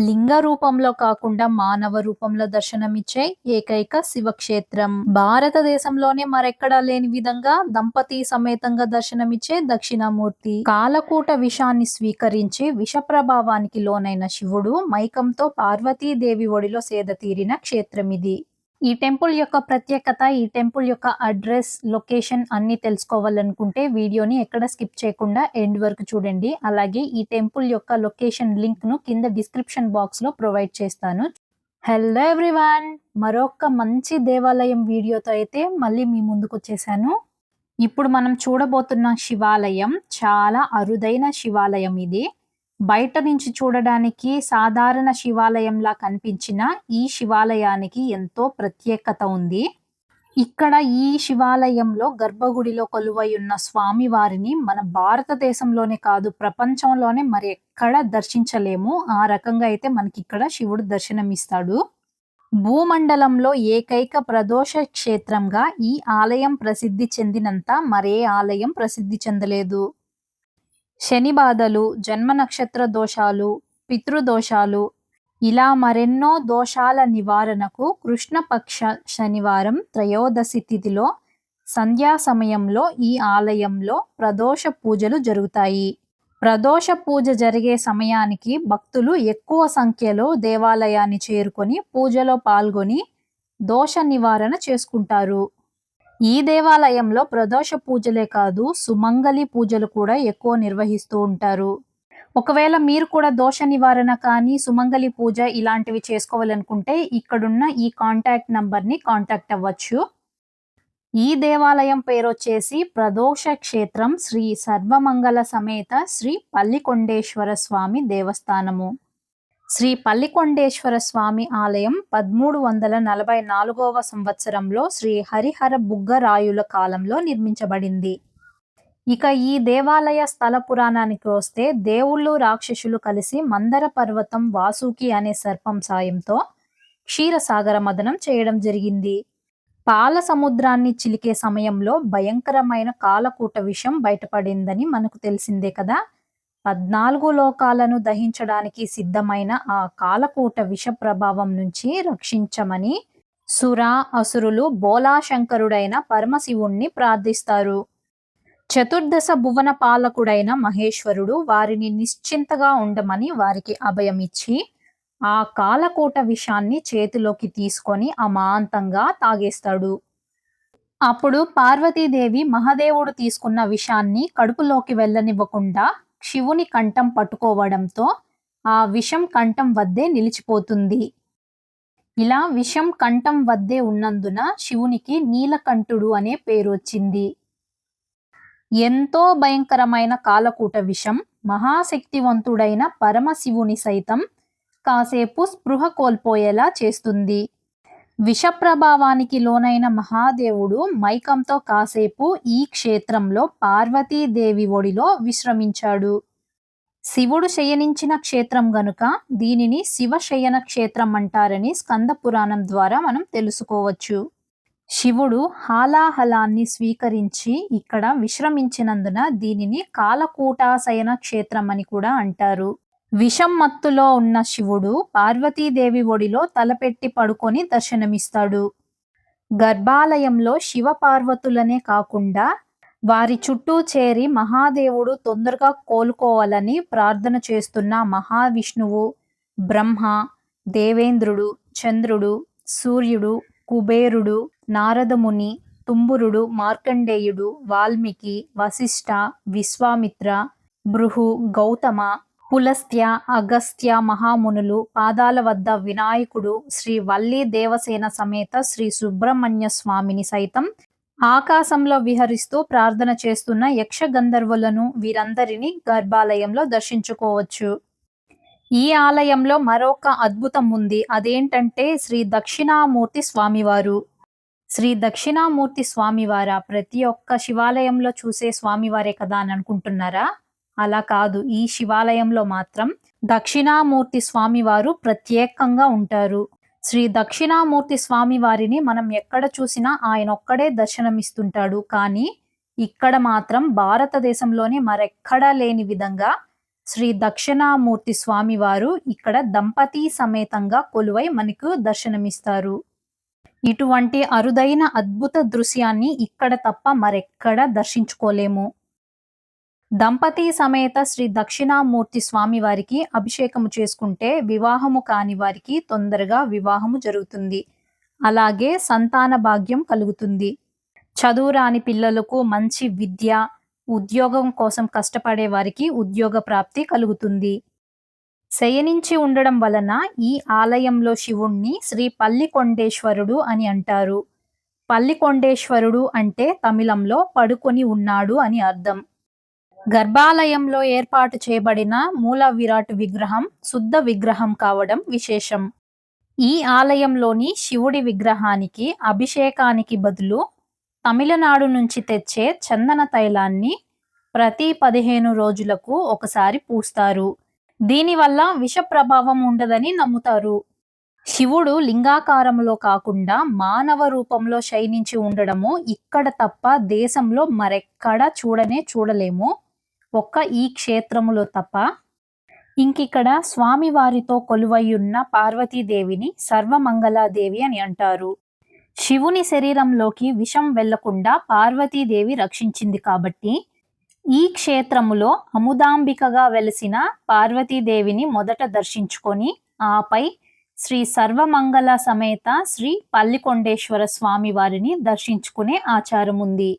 లింగ రూపంలో కాకుండా మానవ రూపంలో దర్శనమిచ్చే ఏకైక శివక్షేత్రం. భారతదేశంలోనే మరెక్కడా లేని విధంగా దంపతి సమేతంగా దర్శనమిచ్చే దక్షిణామూర్తి. కాలకూట విషాన్ని స్వీకరించి విష ప్రభావానికి లోనైన శివుడు మైకంతో పార్వతీదేవి ఒడిలో సేద తీరిన క్షేత్రం ఇది ఈ టెంపుల్ యొక్క ప్రత్యేకత ఈ టెంపుల్ యొక్క అడ్రస్ లొకేషన్ అన్ని తెలుసుకోవాలనుకుంటే వీడియోని ఎక్కడ స్కిప్ చేయకుండా ఎండ్ వరకు చూడండి. అలాగే ఈ టెంపుల్ యొక్క లొకేషన్ లింక్ను కింద డిస్క్రిప్షన్ బాక్స్లో ప్రొవైడ్ చేస్తాను. Hello everyone! మరొక మంచి దేవాలయం వీడియోతో అయితే మళ్ళీ మీ ముందుకు వచ్చేసాను. ఇప్పుడు మనం చూడబోతున్న శివాలయం చాలా అరుదైన శివాలయం ఇది. బయట నుంచి చూడడానికి సాధారణ శివాలయంలా కనిపించిన ఈ శివాలయానికి ఎంతో ప్రత్యేకత ఉంది. ఇక్కడ ఈ శివాలయంలో గర్భగుడిలో కొలువై ఉన్న స్వామి వారిని మన భారతదేశంలోనే కాదు ప్రపంచంలోనే మరి ఎక్కడ దర్శించలేము. ఆ రకంగా అయితే మనకి ఇక్కడ శివుడు దర్శనమిస్తాడు. భూమండలంలో ఏకైక ప్రదోష క్షేత్రంగా ఈ ఆలయం ప్రసిద్ధి చెందినంత మరే ఆలయం ప్రసిద్ధి చెందలేదు. శని బాధలు జన్మ నక్షత్ర దోషాలు పితృదోషాలు ఇలా మరెన్నో దోషాల నివారణకు కృష్ణపక్ష శనివారం త్రయోదశి తిథిలో సంధ్యా సమయంలో ఈ ఆలయంలో ప్రదోష పూజలు జరుగుతాయి. ప్రదోష పూజ జరిగే సమయానికి భక్తులు ఎక్కువ సంఖ్యలో దేవాలయాన్ని చేరుకొని పూజలో పాల్గొని దోష నివారణ చేసుకుంటారు. ఈ దేవాలయంలో ప్రదోష పూజలే కాదు సుమంగళి పూజలు కూడా ఎక్కువ నిర్వహిస్తూ ఉంటారు. ఒకవేళ మీరు కూడా దోష నివారణ కానీ సుమంగళి పూజ ఇలాంటివి చేసుకోవాలనుకుంటే ఇక్కడున్న ఈ కాంటాక్ట్ నంబర్ని కాంటాక్ట్ అవ్వచ్చు. ఈ దేవాలయం పేరు వచ్చేసి ప్రదోష క్షేత్రం శ్రీ సర్వమంగళ సమేత శ్రీ పల్లికొండేశ్వర స్వామి దేవస్థానము. శ్రీ పల్లికొండేశ్వర స్వామి ఆలయం పదమూడు వందల నలభై నాలుగవ సంవత్సరంలో శ్రీ హరిహర బుగ్గరాయుల కాలంలో నిర్మించబడింది. ఇక ఈ దేవాలయ స్థల పురాణానికి వస్తే దేవుళ్ళు రాక్షసులు కలిసి మందర పర్వతం వాసుకి అనే సర్పం సాయంతో క్షీరసాగర మదనం చేయడం జరిగింది. పాల సముద్రాన్ని చిలికే సమయంలో భయంకరమైన కాలకూట విషం బయటపడిందని మనకు తెలిసిందే కదా. పద్నాలుగు లోకాలను దహించడానికి సిద్ధమైన ఆ కాలకూట విష ప్రభావం నుంచి రక్షించమని సుర అసురులు బోలాశంకరుడైన పరమశివుణ్ణి ప్రార్థిస్తారు. చతుర్దశ భువన పాలకుడైన మహేశ్వరుడు వారిని నిశ్చింతగా ఉండమని వారికి అభయమిచ్చి ఆ కాలకూట విషాన్ని చేతిలోకి తీసుకొని అమాంతంగా తాగేస్తాడు. అప్పుడు పార్వతీదేవి మహదేవుడు తీసుకున్న విషాన్ని కడుపులోకి వెళ్ళనివ్వకుండా శివుని కంఠం పట్టుకోవడంతో ఆ విషం కంఠం వద్దే నిలిచిపోతుంది. ఇలా విషం కంఠం వద్దే ఉన్నందున శివునికి నీలకంఠుడు అనే పేరు వచ్చింది ఎంతో భయంకరమైన కాలకూట విషం మహాశక్తివంతుడైన పరమశివుని సైతం కాసేపు స్పృహ కోల్పోయేలా చేస్తుంది. విష ప్రభావానికి లోనైన మహాదేవుడు మైకంతో కాసేపు ఈ క్షేత్రంలో పార్వతీదేవి ఒడిలో విశ్రమించాడు. శివుడు శయనించిన క్షేత్రం గనుక దీనిని శివ శయన క్షేత్రం అంటారని స్కంద పురాణం ద్వారా మనం తెలుసుకోవచ్చు. శివుడు హాలాహలాన్ని స్వీకరించి ఇక్కడ విశ్రమించినందున దీనిని కాలకూటాశయన క్షేత్రం అని కూడా అంటారు. విషం మత్తులో ఉన్న శివుడు పార్వతీదేవి ఒడిలో తలపెట్టి పడుకొని దర్శనమిస్తాడు. గర్భాలయంలో శివ పార్వతులనే కాకుండా వారి చుట్టూ చేరి మహాదేవుడు తొందరగా కోలుకోవాలని ప్రార్థన చేస్తున్న మహావిష్ణువు బ్రహ్మ దేవేంద్రుడు చంద్రుడు సూర్యుడు కుబేరుడు నారదముని తుంబురుడు మార్కండేయుడు వాల్మీకి వశిష్ఠ విశ్వామిత్ర బృహు గౌతమ పులస్త్య అగస్త్య మహామునులు పాదాల వద్ద వినాయకుడు శ్రీ వల్లి దేవసేన సమేత శ్రీ సుబ్రహ్మణ్య స్వామిని సైతం ఆకాశంలో విహరిస్తూ ప్రార్థన చేస్తున్న యక్ష గంధర్వులను వీరందరినీ గర్భాలయంలో దర్శించుకోవచ్చు. ఈ ఆలయంలో మరొక అద్భుతం ఉంది. అదేంటంటే శ్రీ దక్షిణామూర్తి స్వామివారు. శ్రీ దక్షిణామూర్తి స్వామివారా? ప్రతి ఒక్క శివాలయంలో చూసే స్వామివారే కదా అని అనుకుంటున్నారా? అలా కాదు. ఈ శివాలయంలో మాత్రం దక్షిణామూర్తి స్వామివారు ప్రత్యేకంగా ఉంటారు. శ్రీ దక్షిణామూర్తి స్వామి వారిని మనం ఎక్కడ చూసినా ఆయన ఒక్కడే దర్శనమిస్తుంటాడు. కానీ ఇక్కడ మాత్రం భారతదేశంలోని మరెక్కడా లేని విధంగా శ్రీ దక్షిణామూర్తి స్వామివారు ఇక్కడ దంపతి సమేతంగా కొలువై మనకు దర్శనమిస్తారు. ఇటువంటి అరుదైన అద్భుత దృశ్యాన్ని ఇక్కడ తప్ప మరెక్కడ దర్శించుకోలేము. దంపతి సమేత శ్రీ దక్షిణామూర్తి స్వామి వారికి అభిషేకము చేసుకుంటే వివాహము కాని వారికి తొందరగా వివాహము జరుగుతుంది. అలాగే సంతాన భాగ్యం కలుగుతుంది. చదువురాని పిల్లలకు మంచి విద్య ఉద్యోగం కోసం కష్టపడే వారికి ఉద్యోగ ప్రాప్తి కలుగుతుంది. శయనించి ఉండడం వలన ఈ ఆలయంలో శివుణ్ణి శ్రీ పల్లికొండేశ్వరుడు అని అంటారు. పల్లికొండేశ్వరుడు అంటే తమిళంలో పడుకొని ఉన్నాడు అని అర్థం. గర్భాలయంలో ఏర్పాటు చేయబడిన మూల విరాట్ విగ్రహం శుద్ధ విగ్రహం కావడం విశేషం. ఈ ఆలయంలోని శివుడి విగ్రహానికి అభిషేకానికి బదులు తమిళనాడు నుంచి తెచ్చే చందన తైలాన్ని ప్రతి పదిహేను రోజులకు ఒకసారి పూస్తారు. దీనివల్ల విష ప్రభావం ఉండదని నమ్ముతారు. శివుడు లింగాకారంలో కాకుండా మానవ రూపంలో శయనించి ఉండడము ఇక్కడ తప్ప దేశంలో మరెక్కడా చూడనే చూడలేము. ఒక్క ఈ క్షేత్రములో తప్ప ఇంకిక్కడ స్వామివారితో కొలువయ్యున్న పార్వతీదేవిని సర్వమంగళాదేవి అని అంటారు. శివుని శరీరంలోకి విషం వెళ్ళకుండా పార్వతీదేవి రక్షించింది కాబట్టి ఈ క్షేత్రములో అముదాంబికగా వెలిసిన పార్వతీదేవిని మొదట దర్శించుకొని ఆపై శ్రీ సర్వమంగళ సమేత శ్రీ పల్లికొండేశ్వర స్వామి వారిని దర్శించుకునే ఆచారం ఉంది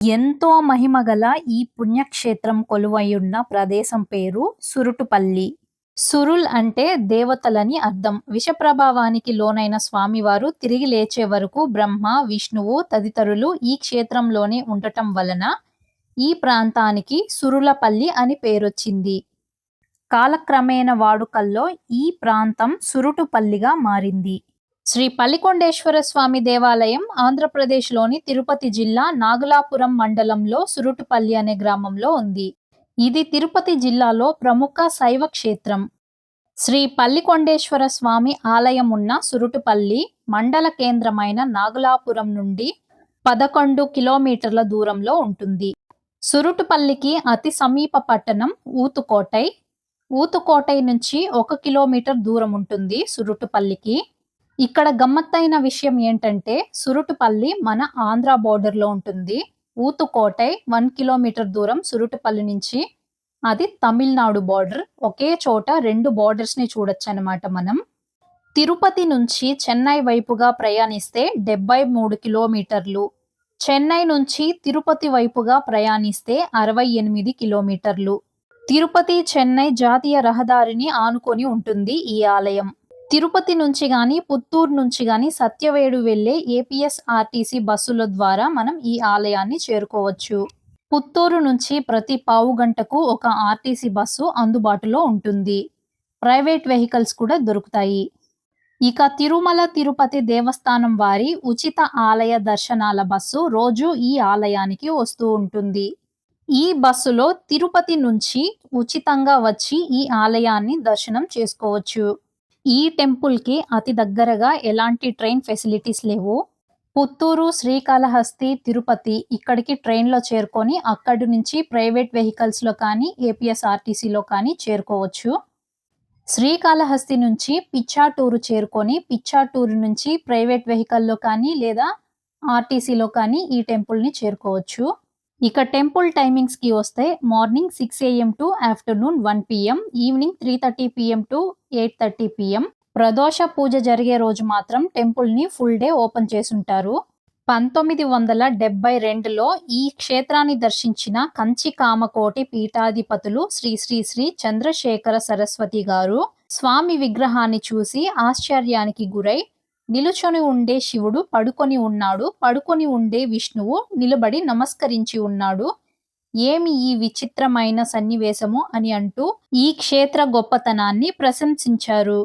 ఎంతో మహిమగల ఈ పుణ్యక్షేత్రం కొలువయున్న ప్రదేశం పేరు సురుటుపల్లి. సురుల్ అంటే దేవతలని అర్థం. విష ప్రభావానికి లోనైన స్వామివారు తిరిగి లేచే వరకు బ్రహ్మ విష్ణువు తదితరులు ఈ క్షేత్రంలోనే ఉండటం వలన ఈ ప్రాంతానికి సురులపల్లి అని పేరొచ్చింది. కాలక్రమేణ వాడుకల్లో ఈ ప్రాంతం సురుటుపల్లిగా మారింది. శ్రీ పల్లికొండేశ్వర స్వామి దేవాలయం ఆంధ్రప్రదేశ్లోని తిరుపతి జిల్లా నాగులాపురం మండలంలో సురుటుపల్లి అనే గ్రామంలో ఉంది. ఇది తిరుపతి జిల్లాలో ప్రముఖ శైవ క్షేత్రం శ్రీ పల్లికొండేశ్వర స్వామి ఆలయం ఉన్న సురుటుపల్లి మండల కేంద్రమైన నాగులాపురం నుండి పదకొండు కిలోమీటర్ల దూరంలో ఉంటుంది. సురుటుపల్లికి అతి సమీప పట్టణం ఊతుకోటై. ఊతుకోటై నుంచి ఒక కిలోమీటర్ దూరం ఉంటుంది సురుటుపల్లికి. ఇక్కడ గమ్మత్తైన విషయం ఏంటంటే సురుటుపల్లి మన ఆంధ్ర బోర్డర్లో ఉంటుంది. ఊతుకోటై వన్ కిలోమీటర్ దూరం సురుటుపల్లి నుంచి. అది తమిళనాడు బార్డర్. ఒకే చోట రెండు బార్డర్స్ని చూడొచ్చు అనమాట మనం. తిరుపతి నుంచి చెన్నై వైపుగా ప్రయాణిస్తే డెబ్బై మూడు కిలోమీటర్లు. చెన్నై నుంచి తిరుపతి వైపుగా ప్రయాణిస్తే అరవై ఎనిమిది కిలోమీటర్లు. తిరుపతి చెన్నై జాతీయ రహదారిని ఆనుకొని ఉంటుంది ఈ ఆలయం. తిరుపతి నుంచి కానీ పుత్తూరు నుంచి కానీ సత్యవేడు వెళ్ళే ఏపీఎస్ఆర్టీసీ బస్సుల ద్వారా మనం ఈ ఆలయాన్ని చేరుకోవచ్చు. పుత్తూరు నుంచి ప్రతి పావు గంటకు ఒక ఆర్టీసీ బస్సు అందుబాటులో ఉంటుంది. ప్రైవేట్ వెహికల్స్ కూడా దొరుకుతాయి. ఇక తిరుమల తిరుపతి దేవస్థానం వారి ఉచిత ఆలయ దర్శనాల బస్సు రోజు ఈ ఆలయానికి వస్తూ ఉంటుంది. ఈ బస్సులో తిరుపతి నుంచి ఉచితంగా వచ్చి ఈ ఆలయాన్ని దర్శనం చేసుకోవచ్చు. ఈ టెంపుల్కి అతి దగ్గరగా ఎలాంటి ట్రైన్ ఫెసిలిటీస్ లేవు. పుత్తూరు శ్రీకాళహస్తి తిరుపతి ఇక్కడికి ట్రైన్లో చేరుకొని అక్కడి నుంచి ప్రైవేట్ వెహికల్స్లో కానీ ఏపీఎస్ఆర్టీసీలో కానీ చేరుకోవచ్చు. శ్రీకాళహస్తి నుంచి పిచ్చాటూరు చేరుకొని పిచ్చాటూరు నుంచి ప్రైవేట్ వెహికల్లో కానీ లేదా ఆర్టీసీలో కానీ ఈ టెంపుల్ని చేరుకోవచ్చు. ఇక టెంపుల్ టైమింగ్స్కి వస్తే morning six AM to afternoon one PM evening three thirty PM to eight thirty PM. ప్రదోష పూజ జరిగే రోజు మాత్రం టెంపుల్ని ఫుల్ డే ఓపెన్ చేసుంటారు. పంతొమ్మిది వందల డెబ్బై రెండులో ఈ క్షేత్రాన్ని దర్శించిన కంచి కామకోటి పీఠాధిపతులు శ్రీ శ్రీ శ్రీ చంద్రశేఖర సరస్వతి గారు స్వామి విగ్రహాన్ని చూసి ఆశ్చర్యానికి గురై నిలుచొని ఉండే శివుడు పడుకొని ఉన్నాడు. పడుకొని ఉండే విష్ణువు నిలబడి నమస్కరించి ఉన్నాడు. ఏమి ఈ విచిత్రమైన సన్నివేశము అని అంటూ ఈ క్షేత్ర గొప్పతనాన్ని ప్రశంసించారు.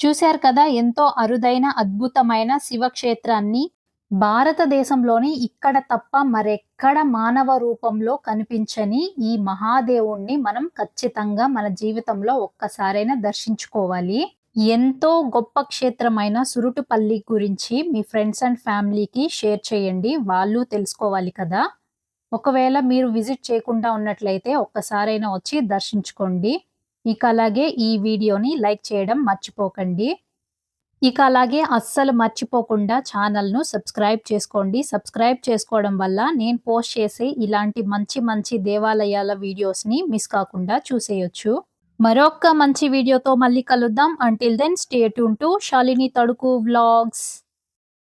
చూశారు కదా ఎంతో అరుదైన అద్భుతమైన శివక్షేత్రాన్ని. భారతదేశంలోని ఇక్కడ తప్ప మరెక్కడ మానవ రూపంలో కనిపించని ఈ మహాదేవుణ్ణి మనం ఖచ్చితంగా మన జీవితంలో ఒక్కసారైనా దర్శించుకోవాలి. ఎంతో గొప్ప క్షేత్రమైన సురుటుపల్లి గురించి మీ ఫ్రెండ్స్ అండ్ ఫ్యామిలీకి షేర్ చేయండి. వాళ్ళు తెలుసుకోవాలి కదా. ఒకవేళ మీరు విజిట్ చేయకుండా ఉన్నట్లయితే ఒక్కసారైనా వచ్చి దర్శించుకోండి. ఇక అలాగే ఈ వీడియోని లైక్ చేయడం మర్చిపోకండి. ఇక అలాగే అస్సలు మర్చిపోకుండా ఛానల్ను సబ్స్క్రైబ్ చేసుకోండి. సబ్స్క్రైబ్ చేసుకోవడం వల్ల నేను పోస్ట్ చేసే ఇలాంటి మంచి మంచి దేవాలయాల వీడియోస్ని మిస్ కాకుండా చూసేయొచ్చు. మరొక మంచి వీడియోతో మళ్ళీ కలుద్దాం. Until then stay tuned to Shalini తడుకు vlogs